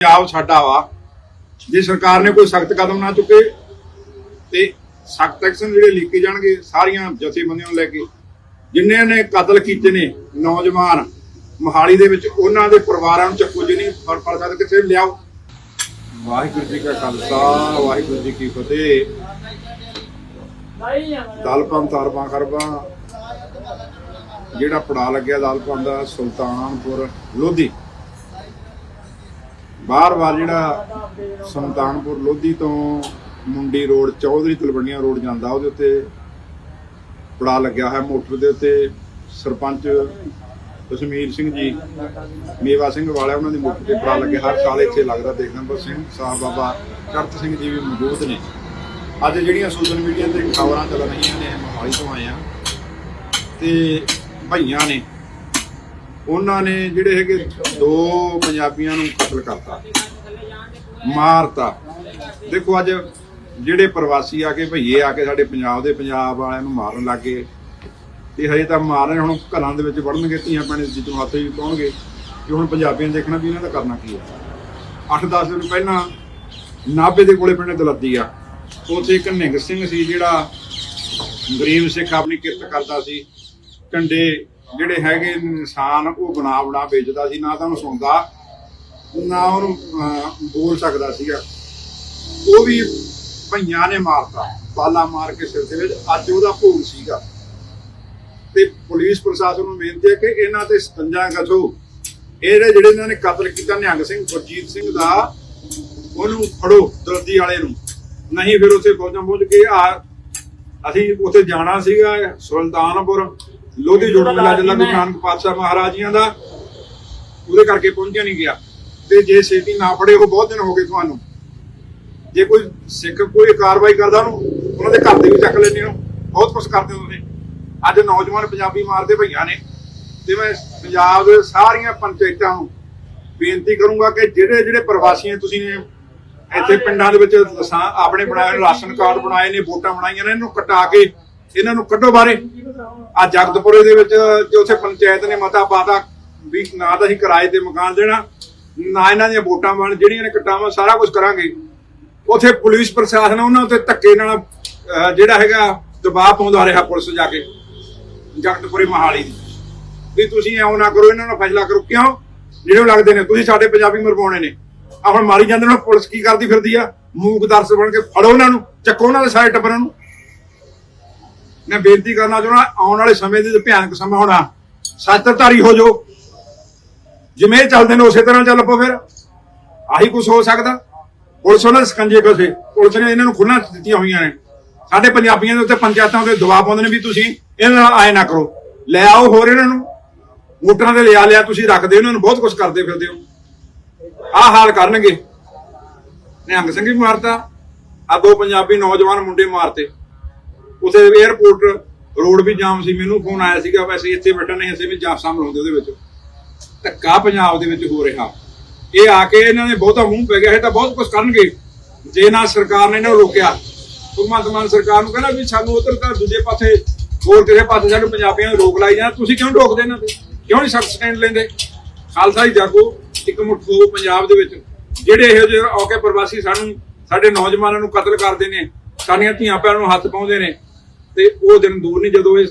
ਪੰਜਾਬ ਸਾਡਾ ਵਾ। ਜੇ ਸਰਕਾਰ ਨੇ ਕੋਈ ਸਖਤ ਕਦਮ ਨਾ ਚੁੱਕੇ, ਤੇ ਸਖਤ ਐਕਸ਼ਨ ਜਿਹੜੇ ਲਿਖੇ ਜਾਣਗੇ ਸਾਰੀਆਂ ਜਥੇਬੰਦੀਆਂ ਨੂੰ ਲੈ ਕੇ। ਜਿਨ੍ਹਾਂ ਨੇ ਕਤਲ ਕੀਤੇ ਨੇ ਨੌਜਵਾਨ, ਮੋਹਾਲੀ ਦੇ ਵਿੱਚ ਉਹਨਾਂ ਦੇ ਪਰਿਵਾਰਾਂ ਨੂੰ ਚੱਕੋ ਜੀ ਨਹੀਂ ਪਰ ਪਰ ਕਿੱਥੇ ਲਿਆਓ। ਵਾਹਿਗੁਰੂ ਜੀ ਕਾ ਖਾਲਸਾ, ਵਾਹਿਗੁਰੂ ਜੀ ਕੀ ਫਤਿਹ। ਦਲਪੰ ਤਰਬਾਂ ਖਰਬਾਂ ਜਿਹੜਾ ਪੜਾ ਲੱਗਿਆ ਦਲਪੰ ਦਾ, ਸੁਲਤਾਨਪੁਰ ਲੋਧੀ। ਬਾਰ-ਬਾਰ ਜਿਹੜਾ ਸੁਲਤਾਨਪੁਰ ਲੋਧੀ ਤੋਂ ਮੁੰਡੀ ਰੋਡ, ਚੌਧਰੀ ਤਲਵੰਡੀਆਂ ਰੋਡ ਜਾਂਦਾ, ਉਹਦੇ ਉੱਤੇ ਪੜਾ ਲੱਗਿਆ ਹੈ ਮੋਟਰ ਦੇ ਉੱਤੇ। ਸਰਪੰਚ ਕਸ਼ਮੀਰ ਸਿੰਘ ਜੀ, ਮੇਵਾ ਸਿੰਘ ਵਾਲਾ ਉਹਨਾਂ ਦੀ ਮੋਟਰ ਤੇ ਪੜਾ ਲੱਗੇ ਹਰ ਸਾਲ ਇੱਥੇ ਲੱਗਦਾ ਦੇਖਣ ਸਿੰਘ, ਸਾਹਿਬ ਬਾਬਾ ਕਰਤ ਸਿੰਘ ਜੀ ਵੀ ਮੌਜੂਦ ਨੇ। ਅੱਜ ਜਿਹੜੀਆਂ ਸੋਸ਼ਲ ਮੀਡੀਆ ਤੇ ਖਬਰਾਂ ਚੱਲ ਰਹੀਆਂ ਨੇ, ਮੋਹਾਲੀ ਤੋਂ ਆਏ ਆ ਤੇ ਭਈਆਂ ਨੇ ਉਹਨਾਂ ਨੇ ਜਿਹੜੇ ਹੈਗੇ ਦੋ ਪੰਜਾਬੀਆਂ ਨੂੰ ਕਤਲ ਕਰਤਾ। ਮਾਰਤਾ। ਦੇਖੋ ਅੱਜ ਜਿਹੜੇ ਪ੍ਰਵਾਸੀ ਆ ਕੇ ਭਈਏ ਆ ਕੇ ਸਾਡੇ ਪੰਜਾਬ ਦੇ ਪੰਜਾਬ ਵਾਲਿਆਂ ਨੂੰ ਮਾਰਨ ਲੱਗੇ, ਤੇ ਹਜੇ ਤਾਂ ਮਾਰ ਰਹੇ ਹੁਣ ਘਰਾਂ ਦੇ ਵਿੱਚ ਵੜਨਗੇ, ਧੀਆਂ ਭੈਣਾਂ ਦੀ ਹੱਥ ਵੀ ਪਾਉਣਗੇ ਕਿ ਹੁਣ ਪੰਜਾਬੀਆਂ ਨੇ ਦੇਖਣਾ ਵੀ ਇਹਨਾਂ ਦਾ ਕਰਨਾ ਕੀ ਹੈ 8-10 ਦਿਨ ਪਹਿਲਾਂ ਨਾਭੇ ਦੇ ਕੋਲੇ ਪਿੰਡ ਦਲੱਦੀ ਆ, ਉੱਥੇ ਇੱਕ ਨਿੰਗ ਸਿੰਘ ਸੀ ਜਿਹੜਾ ਗਰੀਬ ਸਿੱਖ ਆਪਣੀ ਕਿਰਤ ਕਰਦਾ ਸੀ, ਕੰਡੇ ਜਿਹੜੇ ਹੈਗੇ ਇਨਸਾਨ, ਉਹ ਬਣਾ ਬਣਾ ਵੇਚਦਾ ਸੀ, ਨਾ ਤਾਂ ਉਹਨੂੰ ਸੁਣਦਾ, ਨਾ ਉਹਨੂੰ ਬੋਲ ਸਕਦਾ ਸੀਗਾ। ਉਹ ਵੀ ਭਈਆਂ ਨੇ ਮਾਰਤਾ, ਬਾਲਾ ਮਾਰ ਕੇ ਸਿਰ ਦੇ ਵਿੱਚ, ਅੱਜ ਉਹਦਾ ਭੋਗ ਸੀਗਾ। ਤੇ ਪੁਲਿਸ ਪ੍ਰਸ਼ਾਸਨ ਨੂੰ ਬੇਨਤੀ ਹੈ ਕਿ ਇਹਨਾਂ ਤੇ ਸਤੰਜਾ ਕਥੋ ਇਹਦੇ ਜਿਹੜੇ ਇਹਨਾਂ ਨੇ ਕਤਲ ਕੀਤਾ, ਨਿਹੰਗ ਸਿੰਘ ਗੁਰਜੀਤ ਸਿੰਘ ਦਾ, ਉਹਨੂੰ ਫੜੋ ਦਰਦੀ ਵਾਲੇ ਨੂੰ। ਨਹੀਂ ਫਿਰ ਉੱਥੇ ਫੌਜਾਂ ਪਹੁੰਚ ਕੇ ਆ, ਅਸੀਂ ਉੱਥੇ ਜਾਣਾ ਸੀਗਾ ਸੁਲਤਾਨਪੁਰ। ਲੋਧੀ ਜੋੜ ਮਿਲਾ ਜਾਂਦਾ ਗੁਰੂ ਨਾਨਕ ਪਾਤਸ਼ਾਹ ਮਹਾਰਾਜੀਆਂ ਦਾ। ਉਹਦੇ ਕਰਕੇ ਪਹੁੰਚਿਆ ਨਹੀਂ ਗਿਆ। ਤੇ ਜੇ ਛੇਤੀ ਨਾ ਫੜੇ ਉਹ ਬਹੁਤ ਦਿਨ ਹੋ ਗਏ ਤੁਹਾਨੂੰ। ਜੇ ਕੋਈ ਸਿੱਖ ਕੋਈ ਕਾਰਵਾਈ ਕਰਦਾ ਉਹਨੂੰ ਉਹਨਾਂ ਦੇ ਘਰ ਦੇ ਵੀ ਚੱਕ ਲੈਂਦੇ ਹੋ ਬਹੁਤ ਕੁਝ ਕਰਦੇ ਹੋ ਤੁਸੀਂ ਅੱਜ ਨੌਜਵਾਨ ਪੰਜਾਬੀ ਮਾਰਦੇ ਭਈਆਂ ਨੇ। ਤੇ ਮੈਂ ਪੰਜਾਬ ਦੇ ਸਾਰੀਆਂ ਪੰਚਾਇਤਾਂ ਨੂੰ ਬੇਨਤੀ ਕਰੂੰਗਾ ਕਿ ਜਿਹੜੇ ਜਿਹੜੇ ਪ੍ਰਵਾਸੀ ਤੁਸੀਂ ਨੇ ਇੱਥੇ ਪਿੰਡਾਂ ਦੇ ਵਿੱਚ ਆਪਣੇ ਬਣਾਏ ਰਾਸ਼ਨ ਕਾਰਡ ਬਣਾਏ ਨੇ ਵੋਟਾਂ ਬਣਾਈਆਂ ਨੇ ਇਹਨੂੰ ਕਟਾ ਕੇ ਇਹਨਾਂ ਨੂੰ ਕੱਢੋ ਬਾਰੇ ਆ ਜਗਤਪੁਰੇ ਦੇ ਵਿੱਚ ਜੇ ਉੱਥੇ ਪੰਚਾਇਤ ਨੇ ਮਤਾ ਪਾਤਾ ਵੀ ਨਾ ਤਾਂ ਅਸੀਂ ਕਿਰਾਏ ਤੇ ਮਕਾਨ ਦੇਣਾ, ਨਾ ਇਹਨਾਂ ਦੀਆਂ ਵੋਟਾਂ ਬਣ ਜਿਹੜੀਆਂ ਨੇ ਕਟਾਵਾਂ ਸਾਰਾ ਕੁਝ ਕਰਾਂਗੇ। ਉਥੇ ਪੁਲਿਸ ਪ੍ਰਸ਼ਾਸਨ ਉਹਨਾਂ ਉੱਤੇ ਧੱਕੇ ਨਾਲ ਜਿਹੜਾ ਹੈਗਾ ਦਬਾਅ ਪਾਉਂਦਾ ਰਿਹਾ ਪੁਲਿਸ ਜਾ ਕੇ, ਜਗਤਪੁਰੇ ਮਹਾਲੀ ਦੀ। ਵੀ ਤੁਸੀਂ ਐਉਂ ਨਾ ਕਰੋ, ਇਹਨਾਂ ਨੂੰ ਫੈਸਲਾ ਕਰੋ। ਕਿਉਂ? ਜਿਹੜੇ ਲੱਗਦੇ ਨੇ, ਤੁਸੀਂ ਸਾਡੇ ਪੰਜਾਬੀ ਮਰਵਾਉਣੇ ਨੇ। ਆ ਹੁਣ ਮਾਰੀ ਜਾਂਦੇ ਨੇ ਪੁਲਿਸ ਕੀ ਕਰਦੀ ਫਿਰਦੀ ਆ? ਮੂਕ ਦਰਸ ਬਣ ਕੇ ਫੜੋ ਉਹਨਾਂ ਨੂੰ, ਚੱਕੋ ਉਹਨਾਂ ਦੇ ਸਾਰੇ ਟੱਬਰਾਂ ਨੂੰ। ਮੈਂ ਬੇਨਤੀ ਕਰਨਾ ਚਾਹੁੰਦਾ ਆਉਣ ਵਾਲੇ ਸਮੇਂ ਦੇ ਭਿਆਨਕ ਸਮਾਂ ਹੋਣਾ ਸੱਤਰਧਾਰੀ ਹੋ ਜਾਓ। ਜਿਵੇਂ ਚੱਲਦੇ ਨੇ ਉਸੇ ਤਰ੍ਹਾਂ ਚੱਲ ਪੋ ਫਿਰ। ਆਹੀ ਕੁਝ ਹੋ ਸਕਦਾ। ਪੁਲਿਸ ਉਹਨਾਂ ਦੇ ਸਕੰਜੇ ਕਸੇ ਪੁਲਿਸ ਨੇ ਇਹਨਾਂ ਨੂੰ ਖੁੱਲ੍ਹਾਂ ਦਿੱਤੀਆਂ ਹੋਈਆਂ ਨੇ। ਸਾਡੇ ਪੰਜਾਬੀਆਂ ਦੇ ਉੱਤੇ ਪੰਚਾਇਤਾਂ ਦੇ ਦਬਾਅ ਪਾਉਂਦੇ ਨੇ ਵੀ ਤੁਸੀਂ ਇਹਨਾਂ ਨਾਲ ਆਏ ਨਾ ਕਰੋ। ਲੈ ਆਓ ਹੋਰ ਇਹਨਾਂ ਨੂੰ। ਵੋਟਰਾਂ ਤੇ ਲਿਆ ਲਿਆ ਤੁਸੀਂ ਰੱਖਦੇ ਹੋ, ਇਹਨਾਂ ਨੂੰ ਬਹੁਤ ਕੁਝ ਕਰਦੇ ਫਿਰਦੇ ਹੋ। ਆਹ ਹਾਲ ਕਰਨਗੇ। ਨਿਹੰਗ ਸਿੰਘ ਵੀ ਮਾਰਤਾ। ਆ ਦੋ ਪੰਜਾਬੀ ਨੌਜਵਾਨ ਮੁੰਡੇ ਮਾਰਤੇ। ਉਥੇ 에어ਪੋਰਟ ਰੋਡ ਵੀ ਜਾਮ ਸੀ, ਮੈਨੂੰ ਫੋਨ ਆਇਆ ਸੀਗਾ ਵੈਸੇ ਇੱਥੇ ਬੈਠਾ ਨਹੀਂ, ਅਸੀਂ ਵੀ ਜਾਮ ਸ਼ਾਮਲ ਹੁੰਦੇ ਉਹਦੇ ਵਿੱਚ। ਧੱਕਾ ਪੰਜਾਬ ਦੇ ਵਿੱਚ ਹੋ ਰਿਹਾ। ਇਹ ਆ ਕੇ ਇਹਨਾਂ ਨੇ ਬਹੁਤਾ ਮੂੰਹ ਪੈ ਗਿਆ, ਇਹ ਤਾਂ ਬਹੁਤ ਕੁਝ ਕਰਨਗੇ। ਜੇ ਨਾ ਸਰਕਾਰ ਨੇ ਇਹਨਾਂ ਨੂੰ ਰੋਕਿਆ, ਭਗਵੰਤ ਮਾਨ ਸਰਕਾਰ ਨੂੰ ਕਹਿੰਦਾ ਵੀ ਸਾਨੂੰ ਉਧਰ ਤਾਂ ਦੂਜੇ ਪਾਸੇ, ਹੋਰ ਕਿਸੇ ਪਾਸੇ ਸਾਨੂੰ ਪੰਜਾਬੀਆਂ ਨੂੰ ਰੋਕ ਲਾਈ ਜਾਂ ਤੁਸੀਂ ਕਿਉਂ ਰੋਕਦੇ ਇਹਨਾਂ ਤੇ? ਕਿਉਂ ਨਹੀਂ ਸਖਤ ਸਟੈਂਡ ਲੈਂਦੇ? ਖਾਲਸਾ ਹੀ ਜਾਗੋ, ਇੱਕ ਮੁੱਠ ਹੋ ਪੰਜਾਬ ਦੇ ਵਿੱਚ। ਜਿਹੜੇ ਇਹੋ ਜਿਹੇ ਔਕੇ ਪ੍ਰਵਾਸੀ ਸਾਨੂੰ, ਸਾਡੇ ਨੌਜਵਾਨਾਂ ਨੂੰ ਕਤਲ ਕਰਦੇ ਨੇ, ਸਾਡੀਆਂ ਧੀਆਂ ਭੈਣਾਂ ਨੂੰ ਹੱਥ ਪਾਉਂਦੇ ਨੇ ਤੇ ਉਹ ਦਿਨ ਦੂਰ ਨਹੀਂ, ਜਦੋਂ ਇਹ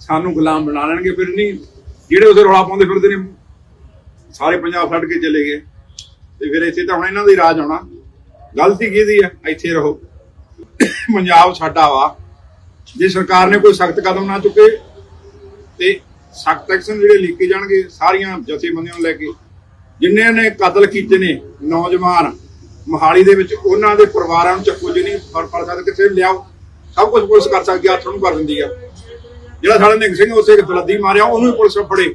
ਸਾਨੂੰ ਗੁਲਾਮ ਬਣਾ ਲੈਣਗੇ, ਫਿਰ ਨਹੀਂ, ਜਿਹੜੇ ਉਸੇ ਰੌਲਾ ਪਾਉਂਦੇ ਫਿਰਦੇ ਨੇ, ਸਾਰੇ ਪੰਜਾਬ ਛੱਡ ਕੇ ਚਲੇ ਗਏ। ਤੇ ਫਿਰ ਇੱਥੇ ਤਾਂ ਹੁਣ ਇਹਨਾਂ ਦਾ ਹੀ ਰਾਜ ਆਉਣਾ ਗਲਤੀ ਕਿਹਦੀ ਆ? ਇੱਥੇ ਰਹੋ। ਪੰਜਾਬ ਸਾਡਾ ਵਾ। ਜੇ ਸਰਕਾਰ ਨੇ ਕੋਈ ਸਖਤ ਕਦਮ ਨਾ ਚੁੱਕੇ, ਤੇ ਸਖਤ ਐਕਸ਼ਨ ਜਿਹੜੇ ਲਿਖੇ ਜਾਣਗੇ, ਸਾਰੀਆਂ ਜਥੇਬੰਦੀਆਂ ਨੂੰ ਲੈ ਕੇ। ਜਿਨ੍ਹਾਂ ਨੇ ਕਤਲ ਕੀਤੇ ਨੇ ਨੌਜਵਾਨ, ਮੋਹਾਲੀ ਦੇ ਵਿੱਚ, ਉਹਨਾਂ ਦੇ ਪਰਿਵਾਰਾਂ ਨੂੰ ਚੱਕੋ ਜੀ ਨਹੀਂ ਪਰ ਸਕਦੇ, ਕਿੱਥੇ ਲਿਆਓ। ਸਭ ਕੁਝ ਪੁਲਿਸ ਕਰ ਸਕਦੀ ਆ, ਹੱਥ ਕਰ ਦਿੰਦੀ ਆ। ਜਿਹੜਾ ਸਾਡਾ ਨਿੰਗ ਸਿੰਘ ਉਸੇ ਗਲਤੀ ਮਾਰਿਆ, ਉਹਨੂੰ ਵੀ ਪੁਲਿਸ ਫੜੇ।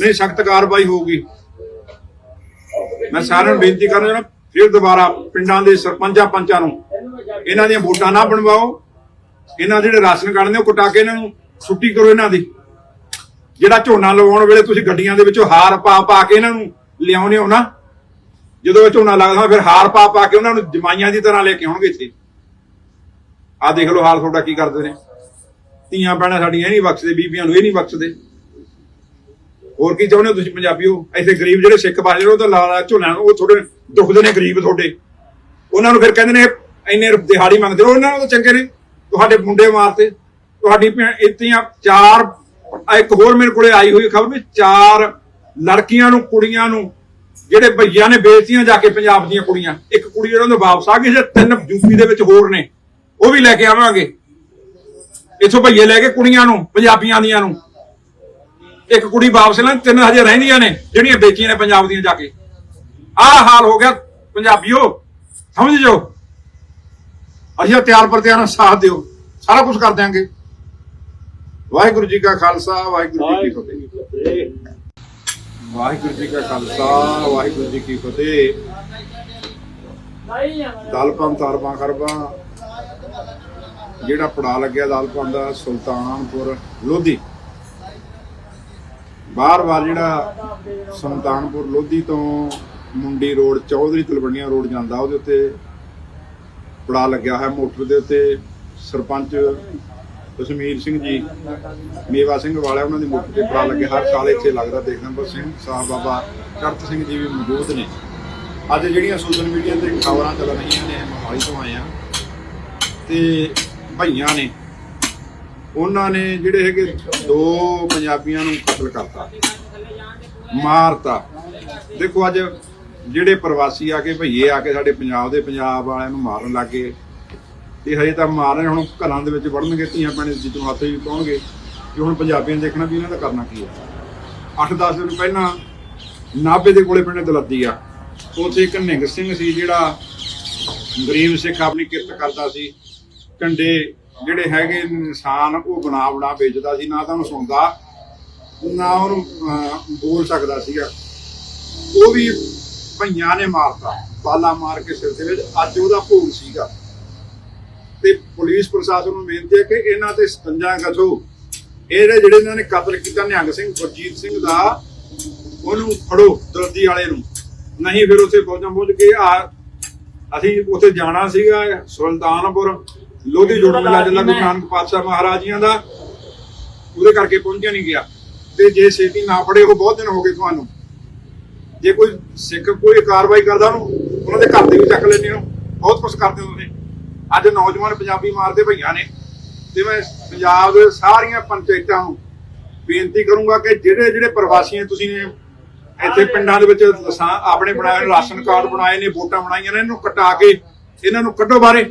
ਨਹੀਂ, ਸਖਤ ਕਾਰਵਾਈ ਹੋਊਗੀ। ਮੈਂ ਸਾਰਿਆਂ ਨੂੰ ਬੇਨਤੀ ਕਰਨਾ ਚਾਹੁੰਦਾ ਫਿਰ ਦੁਬਾਰਾ ਪਿੰਡਾਂ ਦੇ ਸਰਪੰਚਾਂ ਪੰਚਾਂ ਨੂੰ, ਇਹਨਾਂ ਦੀਆਂ ਵੋਟਾਂ ਨਾ ਬਣਵਾਓ। ਇਹਨਾਂ ਦੇ ਜਿਹੜੇ ਰਾਸ਼ਨ ਕਾਰਡ ਨੇ, ਉਹ ਕਟਾ ਕੇ ਇਹਨਾਂ ਨੂੰ ਛੁੱਟੀ ਕਰੋ ਇਹਨਾਂ ਦੀ। ਜਿਹੜਾ ਝੋਨਾ ਲਵਾਉਣ ਵੇਲੇ ਤੁਸੀਂ ਗੱਡੀਆਂ ਦੇ ਵਿੱਚੋਂ ਹਾਰ ਪਾ ਪਾ ਕੇ ਇਹਨਾਂ ਨੂੰ ਲਿਆਉਨੇ ਹੋ ਨਾ, ਜਦੋਂ ਇਹ ਝੋਨਾ ਲੱਗਦਾ, ਫਿਰ ਹਾਰ ਪਾ ਪਾ ਕੇ ਉਹਨਾਂ ਨੂੰ ਜਮਾਈਆਂ ਦੀ ਤਰ੍ਹਾਂ ਲੈ ਕੇ ਆਉਣਗੇ ਇੱਥੇ। ਆਹ ਦੇਖ ਲਓ ਹਾਲ ਤੁਹਾਡਾ ਕੀ ਕਰਦੇ ਨੇ। ਧੀਆਂ ਭੈਣਾਂ ਸਾਡੀਆਂ ਇਹ ਨਹੀਂ ਬਖਸ਼ਦੇ, ਬੀਬੀਆਂ ਨੂੰ ਇਹ ਨਹੀਂ ਬਖਸ਼ਦੇ। ਹੋਰ ਕੀ ਚਾਹੁੰਦੇ ਹੋ ਤੁਸੀਂ ਪੰਜਾਬੀਓ? ਇੱਥੇ ਗਰੀਬ ਜਿਹੜੇ ਸਿੱਖ ਬਾਜੇ ਉਹ ਤਾਂ ਲਾਲਾ ਝੋਨਾ, ਉਹ ਥੋੜੇ ਦੁਖਦੇ ਨੇ ਗਰੀਬ ਤੁਹਾਡੇ। ਉਹਨਾਂ ਨੂੰ ਫਿਰ ਕਹਿੰਦੇ ਨੇ, ਇੰਨੇ ਦਿਹਾੜੀ ਮੰਗਦੇ ਹੋ ਉਹਨਾਂ ਨੂੰ ਚੰਗੇ ਨੇ। ਤੁਹਾਡੇ ਮੁੰਡੇ ਮਾਰਤੇ ਤੁਹਾਡੀ ਭੈਣ ਇਤੀਆਂ ਚਾਰ ਇੱਕ ਹੋਰ ਮੇਰੇ ਕੋਲੇ ਆਈ ਹੋਈ ਖਬਰ ਵੀ, ਚਾਰ ਲੜਕੀਆਂ ਨੂੰ, ਕੁੜੀਆਂ ਨੂੰ, ਜਿਹੜੇ ਭਈਆਂ ਨੇ ਵੇਚਤੀਆਂ ਜਾ ਕੇ ਪੰਜਾਬ ਦੀਆਂ ਕੁੜੀਆਂ। ਇੱਕ ਕੁੜੀ ਉਹਨਾਂ ਦੇ ਵਾਪਸ ਆ ਗਈ ਜੇ ਤਿੰਨ ਯੂਪੀ ਦੇ ਵਿੱਚ ਹੋਰ ਨੇ। ਉਹ ਵੀ ਲੈ ਕੇ ਆਵਾਂਗੇ। ਇਥੋਂ ਭਈਏ ਲੈ ਕੇ ਕੁੜੀਆਂ ਨੂੰ ਪੰਜਾਬੀਆਂ ਦੀਆਂ ਨੂੰ। ਇੱਕ ਕੁੜੀ ਵਾਪਸ ਲੈਣ ਤਿੰਨ ਹਜੇ ਰਹਿੰਦੀਆਂ ਨੇ ਜਿਹੜੀਆਂ ਵੇਚੀਆਂ ਨੇ ਪੰਜਾਬ ਦੀਆਂ ਜਾ ਕੇ। ਆਹ ਹਾਲ ਹੋ ਗਿਆ ਪੰਜਾਬੀਓ ਸਮਝ ਜਾਓ। ਅਸੀਂ ਤਿਆਰ ਪਰ ਤਿਆਰ ਸਾਥ ਦਿਓ ਸਾਰਾ ਕੁਝ ਕਰ ਦਿਆਂਗੇ। ਵਾਹਿਗੁਰੂ ਜੀ ਕਾ ਖਾਲਸਾ ਵਾਹਿਗੁਰੂ ਜੀ ਕੀ ਫਤਿਹ। ਵਾਹਿਗੁਰੂ ਜੀ ਕਾ ਖਾਲਸਾ ਵਾਹਿਗੁਰੂ ਜੀ ਕੀ ਫਤਿਹ। ਦਲਪੰਥ ਅਰਬਾਂ ਖਰਬਾਂ ਜਿਹੜਾ ਪੜਾ ਲੱਗਿਆ ਦਲਪੰਥ ਦਾ, ਸੁਲਤਾਨਪੁਰ ਲੋਧੀ। ਬਾਰ-ਬਾਰ ਜਿਹੜਾ ਸੁਲਤਾਨਪੁਰ ਲੋਧੀ ਤੋਂ ਮੁੰਡੀ ਰੋਡ, ਚੌਧਰੀ ਤਲਵੰਡੀਆਂ ਰੋਡ ਜਾਂਦਾ, ਉਹਦੇ ਉੱਤੇ ਪੜਾ ਲੱਗਿਆ ਹੋਇਆ ਮੋਟਰ ਦੇ ਉੱਤੇ। ਸਰਪੰਚ ਕਸ਼ਮੀਰ ਸਿੰਘ ਜੀ, ਮੇਵਾ ਸਿੰਘ ਵਾਲਾ ਉਹਨਾਂ ਦੀ ਮੋਟਰ ਤੇ ਪੜਾ ਲੱਗੇ ਹਰ ਸਾਲ ਇੱਥੇ ਲੱਗਦਾ ਦੇਖਣ ਪਰ ਸਿੰਘ ਸਾਹਿਬ ਬਾਬਾ ਕਰਤ ਸਿੰਘ ਜੀ ਵੀ ਮੌਜੂਦ ਨੇ। ਅੱਜ ਜਿਹੜੀਆਂ ਸੋਸ਼ਲ ਮੀਡੀਆ ਤੇ ਖਬਰਾਂ ਚੱਲ ਰਹੀਆਂ ਨੇ, ਮੋਹਾਲੀ ਤੋਂ ਆਏ ਆ ਤੇ ਭਈਆਂ ਨੇ, ਉਹਨਾਂ ਨੇ ਜਿਹੜੇ ਹੈਗੇ ਦੋ ਪੰਜਾਬੀਆਂ ਨੂੰ ਕਤਲ ਕਰਤਾ, ਮਾਰਤਾ। ਦੇਖੋ ਅੱਜ ਜਿਹੜੇ ਪ੍ਰਵਾਸੀ ਆ ਕੇ ਭਈਏ ਆ ਕੇ ਸਾਡੇ ਪੰਜਾਬ ਦੇ ਪੰਜਾਬ ਵਾਲਿਆਂ ਨੂੰ ਮਾਰਨ ਲੱਗੇ ਤੇ ਹਜੇ ਤਾਂ ਮਾਰ ਰਹੇ ਹੁਣ ਘਰਾਂ ਦੇ ਵਿੱਚ ਵੜਨਗੇ, ਧੀਆਂ ਭੈਣੇ ਜਿੱਦੋਂ ਹੱਥ ਵੀ ਪਾਉਣਗੇ ਕਿ ਹੁਣ ਪੰਜਾਬੀਆਂ ਨੇ ਦੇਖਣਾ ਵੀ ਇਹਨਾਂ ਦਾ ਕਰਨਾ ਕੀ ਹੈ 8-10 ਦਿਨ ਪਹਿਲਾਂ ਨਾਭੇ ਦੇ ਕੋਲੇ ਪਿੰਡ ਦਲੱਦੀ ਆ, ਉੱਥੇ ਇੱਕ ਨਿੰਗ ਸਿੰਘ ਸੀ ਜਿਹੜਾ ਗਰੀਬ ਸਿੱਖ ਆਪਣੀ ਕਿਰਤ ਕਰਦਾ ਸੀ ਕੰਡੇ ਜਿਹੜੇ ਹੈਗੇ ਇਨਸਾਨ, ਉਹ ਬਣਾ ਬਣਾ ਵੇਚਦਾ ਸੀ, ਨਾ ਤਾਂ ਉਹਨੂੰ ਸੁਣਦਾ, ਨਾ ਉਹਨੂੰ ਬੋਲ ਸਕਦਾ ਸੀਗਾ। ਉਹ ਵੀ ਭਈਆਂ ਨੇ ਮਾਰਤਾ, ਬਾਲਾ ਮਾਰ ਕੇ ਸਿਰ ਦੇ ਵਿੱਚ, ਅੱਜ ਉਹਦਾ ਭੋਗ ਸੀਗਾ। ਤੇ ਪੁਲਿਸ ਪ੍ਰਸ਼ਾਸਨ ਨੂੰ ਬੇਨਤੀ ਹੈ ਕਿ ਇਹਨਾਂ ਤੇ ਸਤੰਜਾ ਕਸੋ ਇਹਦੇ ਜਿਹੜੇ ਇਹਨਾਂ ਨੇ ਕਤਲ ਕੀਤਾ, ਨਿਹੰਗ ਸਿੰਘ, ਗੁਰਜੀਤ ਸਿੰਘ ਦਾ, ਉਹਨੂੰ ਫੜੋ ਦਰਦੀ ਵਾਲੇ ਨੂੰ। ਨਹੀਂ ਫਿਰ ਉਥੇ ਫੌਜਾਂ ਪਹੁੰਚ ਕੇ ਆ, ਅਸੀਂ ਉੱਥੇ ਜਾਣਾ ਸੀਗਾ ਸੁਲਤਾਨਪੁਰ। ਲੋਧੀ ਜੋੜ ਮਿਲਾ ਜਾਂਦਾ ਗੁਰੂ ਨਾਨਕ ਪਾਤਸ਼ਾਹ ਮਹਾਰਾਜੀਆਂ ਦਾ ਉਹਦੇ ਕਰਕੇ ਪਹੁੰਚਿਆ ਨਹੀਂ ਗਿਆ। ਤੇ ਜੇ ਛੇਤੀ ਨਾ ਫੜੇ ਉਹ ਬਹੁਤ ਦਿਨ ਹੋ ਗਏ ਤੁਹਾਨੂੰ। ਜੇ ਕੋਈ ਸਿੱਖ ਕੋਈ ਕਾਰਵਾਈ ਕਰਦਾ ਉਹਨੂੰ ਉਹਨਾਂ ਦੇ ਘਰ ਦੇ ਵੀ ਚੱਕ ਲੈਂਦੇ ਹੋ ਬਹੁਤ ਕੁਝ ਕਰਦੇ ਹੋ ਤੁਸੀਂ ਅੱਜ ਨੌਜਵਾਨ ਪੰਜਾਬੀ ਮਾਰਦੇ ਭਈਆਂ ਨੇ। ਤੇ ਮੈਂ ਪੰਜਾਬ ਦੇ ਸਾਰੀਆਂ ਪੰਚਾਇਤਾਂ ਨੂੰ ਬੇਨਤੀ ਕਰੂੰਗਾ ਕਿ ਜਿਹੜੇ ਜਿਹੜੇ ਪ੍ਰਵਾਸੀਆਂ ਤੁਸੀਂ ਨੇ ਇੱਥੇ ਪਿੰਡਾਂ ਦੇ ਵਿੱਚ ਆਪਣੇ ਬਣਾਏ ਰਾਸ਼ਨ ਕਾਰਡ ਬਣਾਏ ਨੇ ਵੋਟਾਂ ਬਣਾਈਆਂ ਨੇ ਇਹਨੂੰ ਕਟਾ ਕੇ ਇਹਨਾਂ ਨੂੰ ਕੱਢੋ ਬਾਰੇ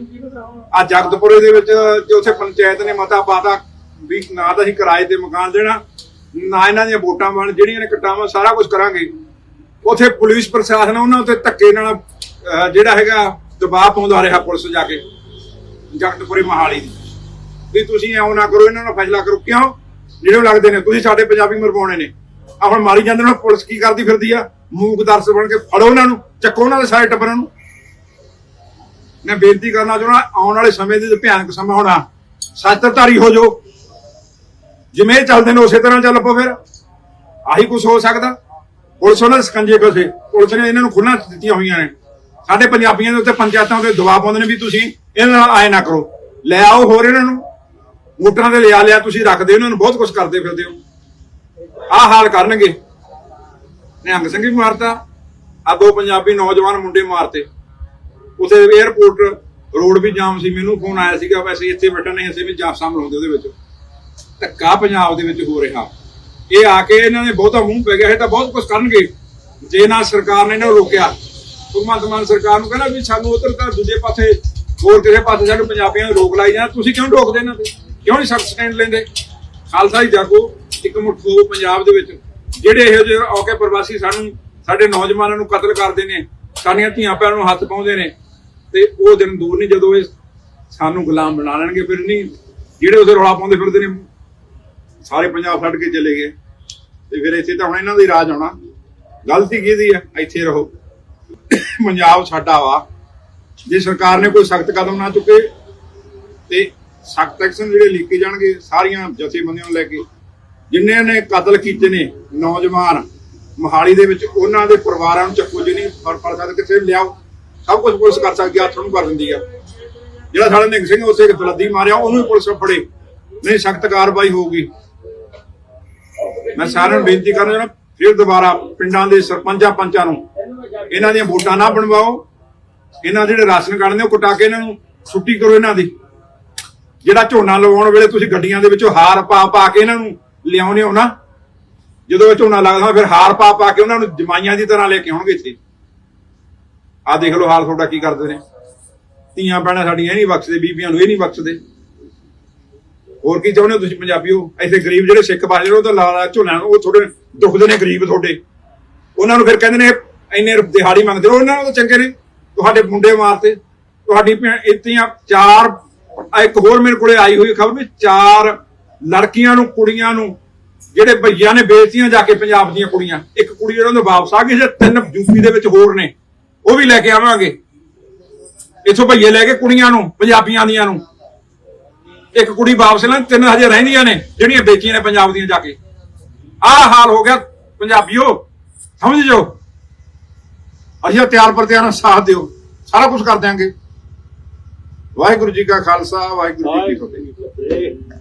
ਆ ਜਗਤਪੁਰੇ ਦੇ ਵਿੱਚ ਜੋ ਉੱਥੇ ਪੰਚਾਇਤ ਨੇ ਮਤਾ ਪਾਤਾ ਵੀ ਨਾ ਤਾਂ ਅਸੀਂ ਕਿਰਾਏ ਤੇ ਮਕਾਨ ਦੇਣਾ, ਨਾ ਇਹਨਾਂ ਦੀਆਂ ਵੋਟਾਂ ਬਣ ਜਿਹੜੀਆਂ ਨੇ ਕਟਾਵਾਂ ਸਾਰਾ ਕੁਝ ਕਰਾਂਗੇ। ਉਥੇ ਪੁਲਿਸ ਪ੍ਰਸ਼ਾਸਨ ਉਹਨਾਂ ਉੱਤੇ ਧੱਕੇ ਨਾਲ ਜਿਹੜਾ ਹੈਗਾ, ਦਬਾਅ ਪਾਉਂਦਾ ਰਿਹਾ ਪੁਲਿਸ ਜਾ ਕੇ, ਜਗਤਪੁਰੇ ਮਹਾਲੀ ਦੀ। ਵੀ ਤੁਸੀਂ ਐਉਂ ਨਾ ਕਰੋ, ਇਹਨਾਂ ਨੂੰ ਫੈਸਲਾ ਕਰੋ। ਕਿਉਂ? ਜਿਹੜੇ ਉਹ ਲੱਗਦੇ ਨੇ, ਤੁਸੀਂ ਸਾਡੇ ਪੰਜਾਬੀ ਮਰਵਾਉਣੇ ਨੇ। ਆ ਹੁਣ ਮਾਰੀ ਜਾਂਦੇ ਨੇ, ਪੁਲਿਸ ਕੀ ਕਰਦੀ ਫਿਰਦੀ ਆ? ਮੂਕ ਦਰਸ ਬਣ ਕੇ ਫੜੋ ਉਹਨਾਂ ਨੂੰ, ਚੱਕੋ ਉਹਨਾਂ ਦੇ ਸਾਰੇ ਟੱਬਰਾਂ ਨੂੰ। ਮੈਂ ਬੇਨਤੀ ਕਰਨਾ ਚਾਹੁੰਦਾ ਆਉਣ ਵਾਲੇ ਸਮੇਂ ਦੇ ਭਿਆਨਕ ਸਮਾਂ ਹੋਣਾ ਸੱਤਧਾਰੀ ਹੋ ਜਾਓ। ਜਿਵੇਂ ਚੱਲਦੇ ਨੇ ਉਸੇ ਤਰ੍ਹਾਂ ਚੱਲ ਪੋ ਫਿਰ। ਆਹੀ ਕੁਝ ਹੋ ਸਕਦਾ। ਪੁਲਿਸ ਉਹਨਾਂ ਦੇ ਸਕੰਜੇ ਕਸੇ ਪੁਲਿਸ ਨੇ ਇਹਨਾਂ ਨੂੰ ਖੁੱਲਾਂ ਦਿੱਤੀਆਂ ਹੋਈਆਂ ਨੇ। ਸਾਡੇ ਪੰਜਾਬੀਆਂ ਦੇ ਉੱਤੇ ਪੰਚਾਇਤਾਂ ਉੱਤੇ ਦਬਾਅ ਪਾਉਂਦੇ ਨੇ ਵੀ ਤੁਸੀਂ ਇਹਨਾਂ ਨਾਲ ਆਏ ਨਾ ਕਰੋ। ਲੈ ਆਓ ਹੋਰ ਇਹਨਾਂ ਨੂੰ। ਵੋਟਰਾਂ ਤੇ ਲਿਆ ਲਿਆ ਤੁਸੀਂ ਰੱਖਦੇ ਹੋ, ਇਹਨਾਂ ਨੂੰ ਬਹੁਤ ਕੁਝ ਕਰਦੇ ਫਿਰਦੇ ਹੋ। ਆਹ ਹਾਲ ਕਰਨਗੇ। ਨਿਹੰਗ ਸਿੰਘ ਵੀ ਮਾਰਤਾ। ਆ ਦੋ ਪੰਜਾਬੀ ਨੌਜਵਾਨ ਮੁੰਡੇ ਮਾਰਤੇ। ਉਥੇ 에어ਪੋਰਟ ਰੋਡ ਵੀ ਜਾਮ ਸੀ, ਮੈਨੂੰ ਫੋਨ ਆਇਆ ਸੀਗਾ ਵੈਸੇ ਇੱਥੇ ਬੈਠਾ ਨਹੀਂ ਅਸੀਂ ਵੀ ਜਾ ਸ਼ਾਮਲ ਹੁੰਦੇ ਉਹਦੇ ਵਿੱਚ। ਧੱਕਾ ਪੰਜਾਬ ਦੇ ਵਿੱਚ ਹੋ ਰਿਹਾ। ਇਹ ਆ ਕੇ ਇਹਨਾਂ ਨੇ ਬਹੁਤਾ ਮੂੰਹ ਪੈ ਗਿਆ, ਇਹ ਤਾਂ ਬਹੁਤ ਕੁਝ ਕਰਨਗੇ। ਜੇ ਨਾ ਸਰਕਾਰ ਨੇ ਇਹਨਾਂ ਨੂੰ ਰੋਕਿਆ, ਭਗਵੰਤ ਮਾਨ ਸਰਕਾਰ ਨੂੰ ਕਹਿੰਦਾ ਵੀ ਸਾਨੂੰ ਉਧਰ ਤਾਂ ਦੂਜੇ ਪਾਸੇ, ਹੋਰ ਕਿਸੇ ਪਾਸੇ ਸਾਨੂੰ ਪੰਜਾਬੀਆਂ ਨੂੰ ਰੋਕ ਲਾਈ ਜਾਂ ਤੁਸੀਂ ਕਿਉਂ ਰੋਕਦੇ ਇਹਨਾਂ ਤੇ? ਕਿਉਂ ਨਹੀਂ ਸਖਤ ਸਟੈਂਡ ਲੈਂਦੇ? ਖਾਲਸਾ ਹੀ ਜਾਗੋ, ਇੱਕ ਮੁੱਠ ਹੋ ਪੰਜਾਬ ਦੇ ਵਿੱਚ। ਜਿਹੜੇ ਇਹੋ ਜਿਹੇ ਔਕੇ ਪ੍ਰਵਾਸੀ ਸਾਨੂੰ, ਸਾਡੇ ਨੌਜਵਾਨਾਂ ਨੂੰ ਕਤਲ ਕਰਦੇ ਨੇ, ਸਾਡੀਆਂ ਧੀਆਂ ਭੈਣਾਂ ਨੂੰ ਹੱਥ ਪਾਉਂਦੇ ਨੇ ਤੇ ਉਹ ਦਿਨ ਦੂਰ ਨਹੀਂ, ਜਦੋਂ ਇਹ ਸਾਨੂੰ ਗੁਲਾਮ ਬਣਾ ਲੈਣਗੇ, ਫਿਰ ਨਹੀਂ, ਜਿਹੜੇ ਉਸੇ ਰੌਲਾ ਪਾਉਂਦੇ ਫਿਰਦੇ ਨੇ, ਸਾਰੇ ਪੰਜਾਬ ਛੱਡ ਕੇ ਚਲੇ ਗਏ। ਤੇ ਫਿਰ ਇੱਥੇ ਤਾਂ ਹੁਣ ਇਹਨਾਂ ਦਾ ਹੀ ਰਾਜ ਆਉਣਾ। ਗਲਤੀ ਕਿਹਦੀ ਆ? ਇੱਥੇ ਰਹੋ। ਪੰਜਾਬ ਸਾਡਾ ਵਾ। ਜੇ ਸਰਕਾਰ ਨੇ ਕੋਈ ਸਖਤ ਕਦਮ ਨਾ ਚੁੱਕੇ, ਤੇ ਸਖਤ ਐਕਸ਼ਨ ਜਿਹੜੇ ਲਿਖੇ ਜਾਣਗੇ, ਸਾਰੀਆਂ ਜਥੇਬੰਦੀਆਂ ਨੂੰ ਲੈ ਕੇ। ਜਿਨ੍ਹਾਂ ਨੇ ਕਤਲ ਕੀਤੇ ਨੇ ਨੌਜਵਾਨ, ਮੋਹਾਲੀ ਦੇ ਵਿੱਚ, ਉਹਨਾਂ ਦੇ ਪਰਿਵਾਰਾਂ ਨੂੰ ਚੱਕੋ ਜਿਹਨੇ ਪਰ ਪਰ ਕਿੱਥੇ ਲਿਆਓ। ਸਭ ਕੁਝ ਪੁਲਿਸ ਕਰ ਸਕਦੀ ਆ, ਹੱਥ ਨੂੰ ਕਰ ਦਿੰਦੀ ਆ। ਜਿਹੜਾ ਸਾਡਾ ਨਿੰਗ ਸਿੰਘ ਉਸੇ ਇੱਕ ਦਲੱਦੀ ਮਾਰਿਆ, ਉਹਨੂੰ ਵੀ ਪੁਲਿਸ ਫੜੇ। ਨਹੀਂ, ਸਖਤ ਕਾਰਵਾਈ ਹੋਊਗੀ। ਮੈਂ ਸਾਰਿਆਂ ਨੂੰ ਬੇਨਤੀ ਕਰਨਾ ਚਾਹੁੰਦਾ ਫਿਰ ਦੁਬਾਰਾ ਪਿੰਡਾਂ ਦੇ ਸਰਪੰਚਾਂ ਪੰਚਾਂ ਨੂੰ, ਇਹਨਾਂ ਦੀਆਂ ਵੋਟਾਂ ਨਾ ਬਣਵਾਓ। ਇਹਨਾਂ ਦੇ ਜਿਹੜੇ ਰਾਸ਼ਨ ਕਾਰਡ ਨੇ, ਉਹ ਕਟਾ ਕੇ ਇਹਨਾਂ ਨੂੰ ਛੁੱਟੀ ਕਰੋ ਇਹਨਾਂ ਦੀ। ਜਿਹੜਾ ਝੋਨਾ ਲਵਾਉਣ ਵੇਲੇ ਤੁਸੀਂ ਗੱਡੀਆਂ ਦੇ ਵਿੱਚੋਂ ਹਾਰ ਪਾ ਪਾ ਕੇ ਇਹਨਾਂ ਨੂੰ ਲਿਆਉਣੇ ਹੋ ਨਾ, ਜਦੋਂ ਇਹ ਝੋਨਾ ਲੱਗਦਾ ਫਿਰ ਹਾਰ ਪਾ ਪਾ ਕੇ ਉਹਨਾਂ ਨੂੰ ਜਮਾਈਆਂ ਦੀ ਤਰ੍ਹਾਂ ਲੈ ਕੇ ਆਉਣਗੇ ਇੱਥੇ। ਆਹ ਦੇਖ ਲਓ ਹਾਲ ਤੁਹਾਡਾ ਕੀ ਕਰਦੇ ਨੇ। ਧੀਆਂ ਭੈਣਾਂ ਸਾਡੀਆਂ ਇਹ ਨਹੀਂ ਬਖਸ਼ਦੇ, ਬੀਬੀਆਂ ਨੂੰ ਇਹ ਨਹੀਂ ਬਖਸ਼ਦੇ। ਹੋਰ ਕੀ ਚਾਹੁੰਦੇ ਹੋ ਤੁਸੀਂ ਪੰਜਾਬੀਓ? ਇੱਥੇ ਗਰੀਬ ਜਿਹੜੇ ਸਿੱਖ ਬਾਜੇ ਨੇ ਉਹ ਤਾਂ ਲਾ ਝੋਨਾ, ਉਹ ਥੋੜੇ ਦੁਖਦੇ ਨੇ ਗਰੀਬ ਤੁਹਾਡੇ। ਉਹਨਾਂ ਨੂੰ ਫਿਰ ਕਹਿੰਦੇ ਨੇ, ਇੰਨੇ ਦਿਹਾੜੀ ਮੰਗਦੇ ਹੋ ਉਹਨਾਂ ਨੂੰ ਤਾਂ ਚੰਗੇ ਨੇ। ਤੁਹਾਡੇ ਮੁੰਡੇ ਮਾਰਤੇ ਤੁਹਾਡੀ ਭੈਣ ਇਤੀਆਂ ਚਾਰ ਇੱਕ ਹੋਰ ਮੇਰੇ ਕੋਲੇ ਆਈ ਹੋਈ ਖਬਰ ਵੀ, ਚਾਰ ਲੜਕੀਆਂ ਨੂੰ, ਕੁੜੀਆਂ ਨੂੰ, ਜਿਹੜੇ ਭਈਆਂ ਨੇ ਵੇਚਤੀਆਂ ਜਾ ਕੇ ਪੰਜਾਬ ਦੀਆਂ ਕੁੜੀਆਂ, ਇੱਕ ਕੁੜੀ ਉਹਨਾਂ ਦੇ ਵਾਪਸ ਆ ਗਈ ਜੇ ਤਿੰਨ ਯੂਪੀ ਦੇ ਵਿੱਚ ਹੋਰ ਨੇ। ਉਹ ਵੀ ਲੈ ਕੇ ਆਵਾਂਗੇ। ਇੱਥੋਂ ਭਈਏ ਲੈ ਕੇ ਕੁੜੀਆਂ ਨੂੰ ਪੰਜਾਬੀਆਂ ਦੀਆਂ ਨੂੰ। ਇੱਕ ਕੁੜੀ ਵਾਪਸ ਲੈਣ ਤਿੰਨ ਹਜੇ ਰਹਿੰਦੀਆਂ ਨੇ ਜਿਹੜੀਆਂ ਵੇਚੀਆਂ ਨੇ ਪੰਜਾਬ ਦੀਆਂ ਜਾ ਕੇ। ਆਹ ਹਾਲ ਹੋ ਗਿਆ ਪੰਜਾਬੀਓ ਸਮਝ ਜਾਓ। ਅਸੀਂ ਤਿਆਰ ਪਰ ਤਿਆਰ ਸਾਥ ਦਿਓ। ਸਾਰਾ ਕੁਝ ਕਰ ਦਿਆਂਗੇ। ਵਾਹਿਗੁਰੂ ਜੀ ਕਾ ਖਾਲਸਾ ਵਾਹਿਗੁਰੂ ਜੀ ਕੀ ਫਤਿਹ।